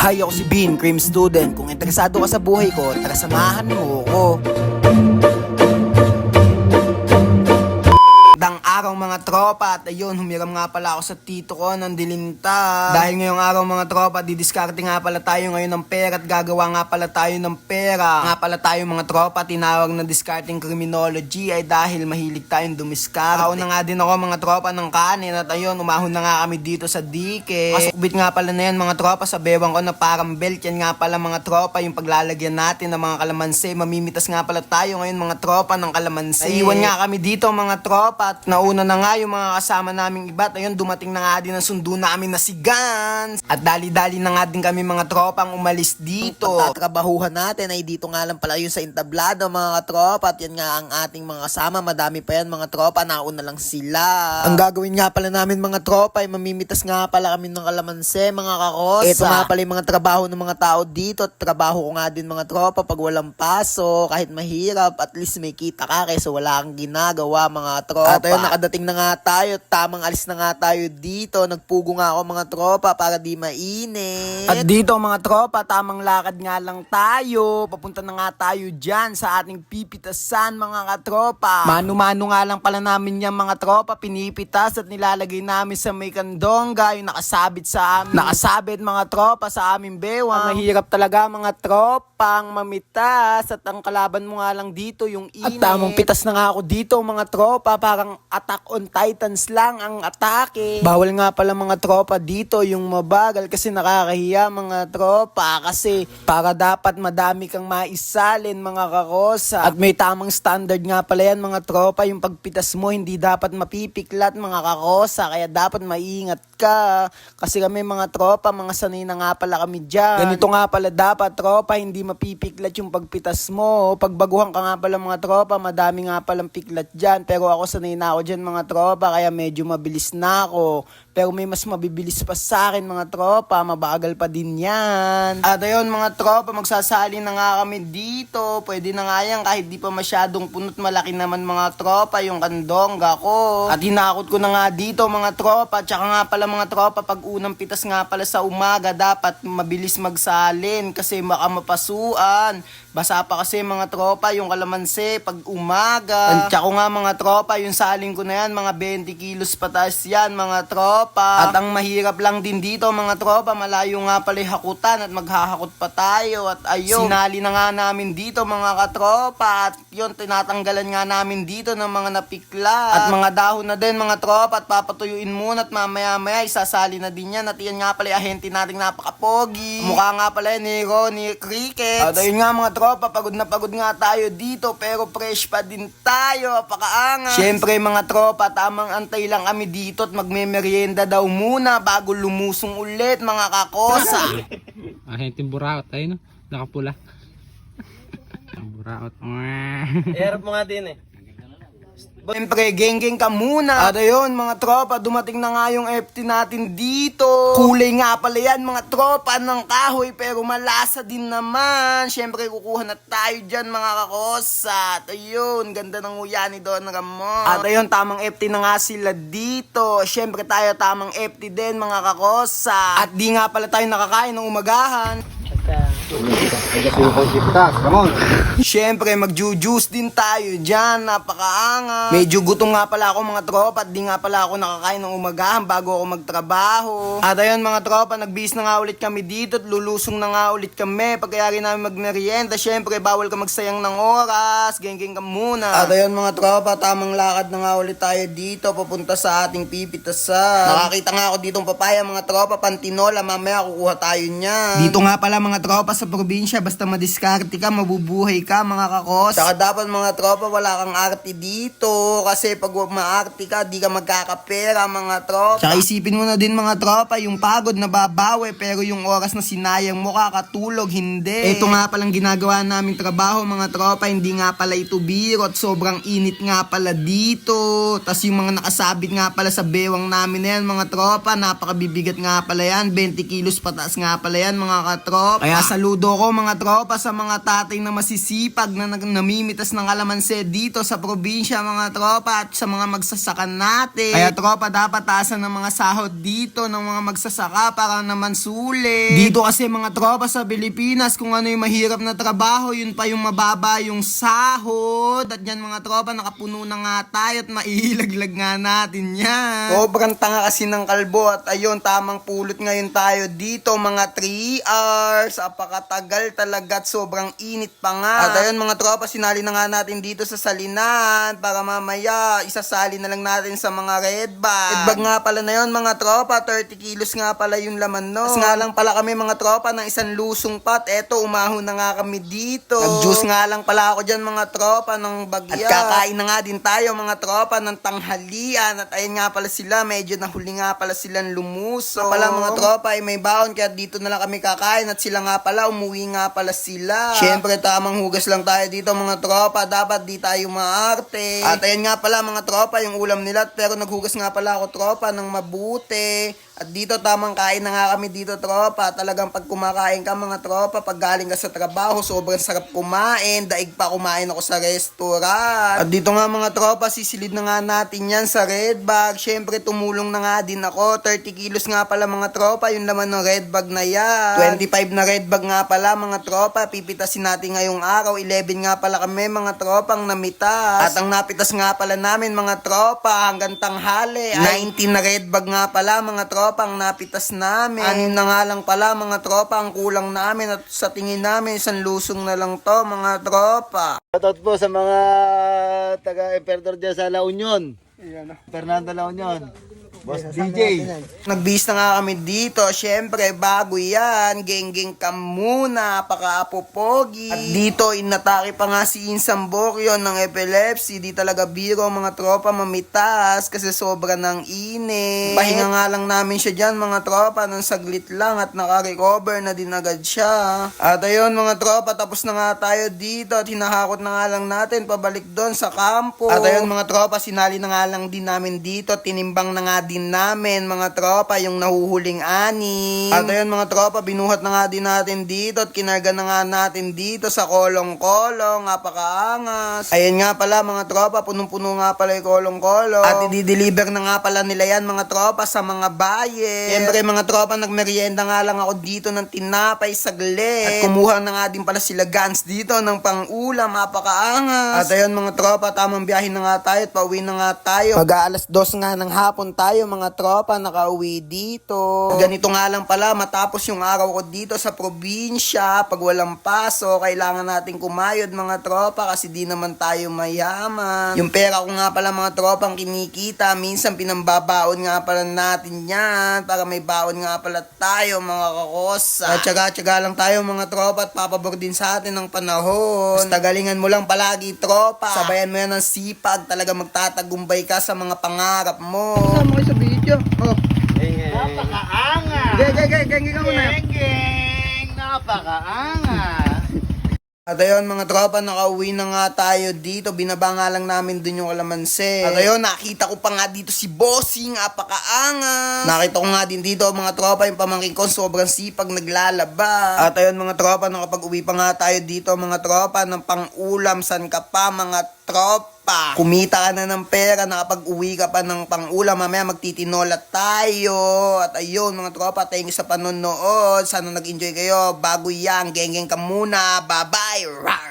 Hi, ako si Bean, cream student. Kung interesado ka sa buhay ko, tara samahan mo ko. Mga tropa at ayun, humiram nga pala ako sa tito ko ng dilinta. Dahil ngayong araw mga tropa, didiskarte nga pala tayo ngayon ng pera at gagawa nga pala tayo ng pera. Nga pala tayo mga tropa, tinawag na discarding criminology ay dahil mahilig tayong dumiskarte. Ako na nga din ako mga tropa ng kanin at ayun, umahon na nga kami dito sa dike. Kasukbit nga pala na yan mga tropa sa bewang ko na parang belt. Yan nga pala mga tropa, yung paglalagyan natin ng mga kalamansi. Mamimitas nga pala tayo ngayon mga tropa ng kalamansi. Iwan nga kami dito mga tropa at nauna na nga yung mga kasama naming iba at ayun dumating na nga din ang sundo namin na si Gans. At dali-dali na nga din kami mga tropang umalis dito. Pagtatrabahuhan natin ay dito nga lang pala yun sa entablado mga tropa at yan nga ang ating mga kasama. Madami pa yan mga tropa, nauna lang sila. Ang gagawin nga pala namin mga tropa ay mamimitas nga pala kami ng kalamansi mga kakosa. Ito nga pala yung mga trabaho ng mga tao dito at trabaho ko nga din mga tropa pag walang paso, kahit mahirap, at least may kita ka kaysa wala kang ginagawa mga tropa. At ayun, nakadating na nga tayo, tamang alis na nga tayo dito. Nagpugo nga ako mga tropa para di mainit. At dito mga tropa, tamang lakad nga lang tayo. Papunta na nga tayo dyan sa ating pipitasan mga katropa. Mano-mano nga lang pala namin yan mga tropa, pinipitas at nilalagay namin sa may kandongga, yung nakasabit sa amin. Nakasabit mga tropa sa aming bewang. Ang mahirap talaga mga tropang mamitas at ang kalaban mo nga lang dito yung init. At tamang pitas na nga ako dito mga tropa, parang attack on titans lang ang atake. Bawal nga pala mga tropa dito yung mabagal kasi nakakahiya mga tropa kasi para dapat madami kang maisalin mga kakosa. At may tamang standard nga pala yan mga tropa, yung pagpitas mo hindi dapat mapipiklat mga kakosa kaya dapat maingat ka. Kasi kami mga tropa, mga sanay na nga pala kami dyan. Ganito nga pala dapat tropa, hindi mapipiklat yung pagpitas mo. Pagbaguhan ka nga pala mga tropa, madami nga palang piklat dyan. Pero ako sanay na ako dyan mga tropa, kaya medyo mabilis na ako. Pero may mas mabibilis pa sa akin mga tropa, mabagal pa din yan. At ayun mga tropa, magsasali na nga kami dito. Pwede na nga yan kahit di pa masyadong punot malaki naman mga tropa yung kandongga ko. At hinakot ko na nga dito mga tropa. Tsaka nga pala mga tropa, pag unang pitas nga pala sa umaga, dapat mabilis magsalin kasi baka mapasuan. Basa pa kasi mga tropa yung kalamansi pag umaga. Tansya ko nga mga tropa, yung saling ko na yan, mga 20 kilos pataas yan mga tropa. At ang mahirap lang din dito mga tropa, malayo nga pala hakutan at maghahakot pa tayo. At ayun, sinali na nga namin dito mga katropa. At yun, tinatanggalan nga namin dito ng mga napikla. At mga dahon na din mga tropa at papatuyuin muna at mamaya maya isasali na din yan. At yan nga pala ahente nating napakapogi. Mukha nga pala yun ni Ronnie Cricket. At ayun nga mga tropa, pagod na pagod nga tayo dito pero fresh pa din tayo, pakaangas. Siyempre mga tropa, tamang antay lang kami dito at magmemeryenda daw muna bago lumusong ulit mga kakosa. Ahente buraot tayo no. Nakapula. buraot. Iharap mo nga din eh. Siyempre, geng-geng ka muna. At ayun, mga tropa, dumating na nga yung FT natin dito. Kulay nga pala yan, mga tropa ng kahoy, pero malasa din naman. Siyempre, kukuha na tayo dyan, mga kakosa. At ayun, ganda ng uya ni Don Ramon. At ayun, tamang FT na nga sila dito. Siyempre, tayo tamang FT din, mga kakosa. At di nga pala tayo nakakain ng umagahan. Siyempre, magjujuice din tayo dyan. Napakaanga. Medyo gutom nga pala ako mga tropa at di nga pala ako nakakain ng umagahan bago ako magtrabaho. At ayun mga tropa, nagbis na nga ulit kami dito at lulusong na nga ulit kami. Pagkayari namin magmerienda, siyempre bawal ka magsayang ng oras. Geng-geng ka muna. At ayun mga tropa, tamang lakad na nga ulit tayo dito papunta sa ating pipitasan. Nakakita nga ako ditong papaya mga tropa, pantinola. Mamaya kukuha tayo niyan. Dito nga pala mga tropa sa probinsya, basta madiskarte ka, mabubuhay ka mga kakos. Saka dapat mga tropa, wala kang arte dito. Kasi pag maarte ka, di ka magkakapera mga tropa. Saka isipin mo na din mga tropa, yung pagod na babawi, pero yung oras na sinayang mo kakatulog, hindi. Ito nga palang ginagawa naming trabaho mga tropa, hindi nga pala ito biro at sobrang init nga pala dito. Tapos yung mga nakasabit nga pala sa bewang namin na yan mga tropa, napakabibigat nga pala yan, 20 kilos pataas nga pala yan mga katropa. Kaya Kaya saludo ko mga tropa sa mga tatay na masisipag na namimitas ng kalamansi dito sa probinsya mga tropa at sa mga magsasakan natin. Kaya tropa dapat taasan ng mga sahod dito ng mga magsasaka para naman sulit. Dito kasi mga tropa sa Pilipinas kung ano yung mahirap na trabaho yun pa yung mababa yung sahod. At yan mga tropa nakapuno na nga tayo at mailaglag nga natin yan. Sobrang tanga kasi ng kalbo at ayun tamang pulot ngayon tayo dito mga 3 hours. Apakatagal talaga at sobrang init pa nga. At ayun mga tropa sinali na nga natin dito sa salinan para mamaya isasali na lang natin sa mga red bag. Red bag nga pala na yun mga tropa 30 kilos nga pala yung laman no. Mas nga lang pala kami mga tropa ng isang lusong pot. Eto umahon na nga kami dito. Nag-juice nga lang pala ako dyan mga tropa ng bagya. At kakain na nga din tayo mga tropa ng tanghalian. At ayun nga pala sila, medyo nahuli nga pala silang lumuso. Pala mga tropa ay may baon kaya dito na lang kami kakain. At sila nga pala, umuwi nga pala sila. Siyempre tamang hugas lang tayo dito mga tropa. Dapat di tayo maarte. At ayun nga pala mga tropa, yung ulam nila. Pero naghugas nga pala ako tropa ng mabuti. At dito tamang kain na nga kami dito tropa. Talagang pag kumakain ka mga tropa, pag galing ka sa trabaho, sobrang sarap kumain. Daig pa kumain ako sa restaurant. At dito nga mga tropa, sisilid na nga natin yan sa red bag. Siyempre tumulong na nga din ako. 30 kilos nga pala mga tropa, yung laman ng red bag na yan. 25 na red bag nga pala mga tropa. Pipitasin natin ngayong araw. 11 nga pala kami mga tropang namitas. At ang napitas nga pala namin mga tropa hanggang tanghali. ay 19 na red bag nga pala mga tropa ang napitas namin. Anim na nga lang pala mga tropa ang kulang namin at sa tingin namin isang lusong na lang to mga tropa. Shoutout po sa mga taga-Emperador dyan sa La Union. Fernando La Union. Boss DJ. Nagbis na nga kami dito. Siyempre, bago yan. Geng-geng ka muna. Paka-apopogi. At dito, inatake pa nga si Insang Bokyo ng epilepsy. Di talaga biro mga tropa mamitas kasi sobra ng init. Pahinga nga lang namin siya dyan mga tropa nang saglit lang at naka-recover na din agad siya. At ayun mga tropa, tapos na nga tayo dito at hinahakot na nga lang natin pabalik doon sa kampo. At ayun mga tropa, sinali na nga lang din namin dito. Tinimbang na nga din namin mga tropa yung nahuhuling ani. At ayun mga tropa, binuhat na nga din natin dito at kinarga na nga natin dito sa kolong-kolong. Napakaangas. Ayun nga pala mga tropa, punong-puno nga pala yung kolong-kolong. At i-deliver na nga pala nila yan mga tropa sa mga baye. Siyempre mga tropa, nagmerienda nga lang ako dito ng tinapay saglit. At kumuha na nga din pala sila Gans dito ng pang-ulam. Napakaangas. At ayun mga tropa, tamang biyahe na nga tayo at pauwi na nga tayo. Mag alas dos nga ng hapon tayo mga tropa nakauwi dito. Ganito nga lang pala matapos yung araw ko dito sa probinsya. Pag walang paso, kailangan natin kumayod mga tropa kasi di naman tayo mayaman. Yung pera ko nga pala mga tropang kinikita, minsan pinambabaon nga pala natin yan para may baon nga pala tayo mga kakosa. At tsaga-tsaga lang tayo mga tropa at papabor din sa atin ng panahon. Basta galingan mo lang palagi tropa. Sabayan mo yan ng sipag, talaga magtatagumbay ka sa mga pangarap mo. Kayo sa video. Oh. Napakaanga! Geng, geng, geng, geng ka muna. Geng! Napakaanga! At ayun mga tropa, nakauwi na nga tayo dito. Binaba nga lang namin dun yung kalamansi. At ayun, nakita ko pa nga dito si Bossing, apakaangas. Nakita ko nga din dito mga tropa, yung pamangkin ko, sobrang sipag naglalaba. At ayun mga tropa, nakapag-uwi pa nga tayo dito mga tropa ng pang-ulam. San ka pa mga tropa? Kumita ka na ng pera, nakapag-uwi ka pa ng pang-ulam. Mamaya magtitinola tayo. At ayun mga tropa, thank you sa panonood. Sana nag-enjoy kayo. Bago yan, geng-geng ka muna. Bye-bye.